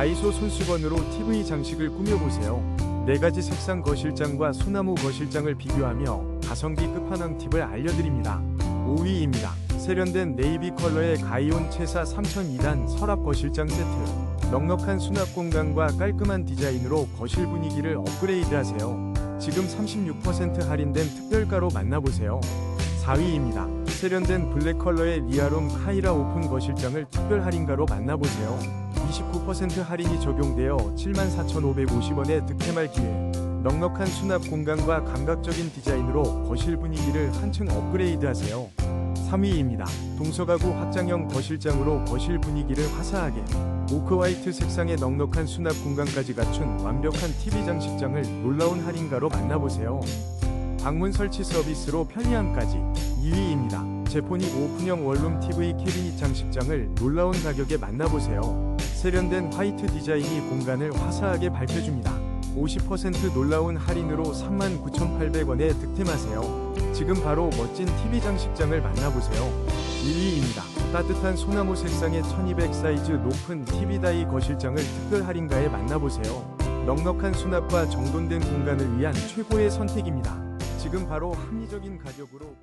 다이소 손수건으로 TV 장식을 꾸며보세요. 네 가지 색상 거실장과 소나무 거실장을 비교하며 가성비 끝판왕 팁을 알려드립니다. 5위입니다. 세련된 네이비 컬러의 가이온 채사 3002단 서랍 거실장 세트. 넉넉한 수납 공간과 깔끔한 디자인으로 거실 분위기를 업그레이드하세요. 지금 36% 할인된 특별가로 만나보세요. 4위입니다. 세련된 블랙 컬러의 리아롬 카이라 오픈 거실장을 특별 할인가로 만나보세요. 29% 할인이 적용되어 74,550원의 득템할 기회. 넉넉한 수납 공간과 감각적인 디자인으로 거실 분위기를 한층 업그레이드 하세요. 3위입니다. 동서가구 확장형 거실장으로 거실 분위기를 화사하게 오크 화이트 색상의 넉넉한 수납 공간까지 갖춘 완벽한 TV 장식장을 놀라운 할인가로 만나보세요. 방문 설치 서비스로 편리함까지 2위입니다. 제포닉 오픈형 원룸 TV 캐비닛 장식장을 놀라운 가격에 만나보세요. 세련된 화이트 디자인이 공간을 화사하게 밝혀줍니다. 50% 놀라운 할인으로 39,800원에 득템하세요. 지금 바로 멋진 TV 장식장을 만나보세요. 1위입니다. 따뜻한 소나무 색상의 1200 사이즈 높은 TV 다이 거실장을 특별 할인가에 만나보세요. 넉넉한 수납과 정돈된 공간을 위한 최고의 선택입니다. 지금 바로 합리적인 가격으로